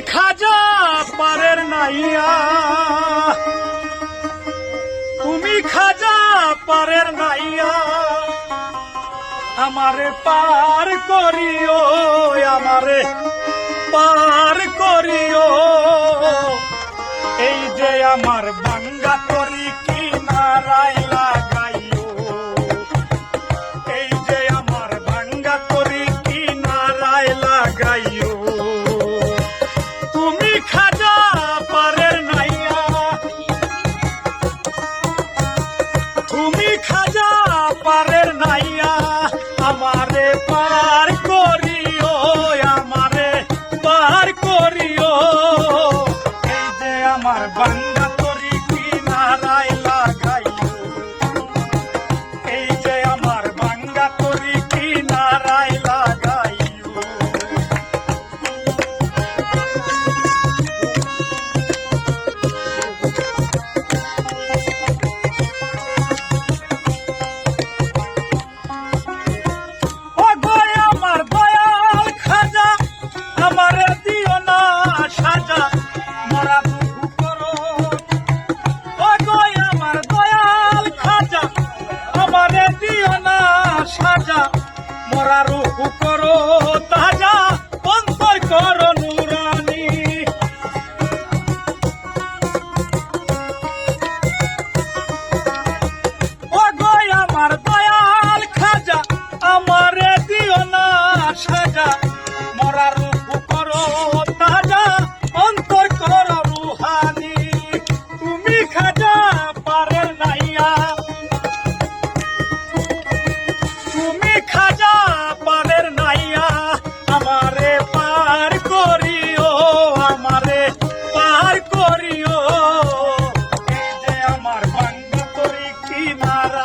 খাজা পারের নাইয়া। তুমি খাজা পারের নাইয়া। আমারে পার করিও, আমারে পার করিও। এই যে আমার বাঙ্গা আমার বাংলা তরি কি নারায়ণ? দিয়া না সাজা মরারো করো Nara.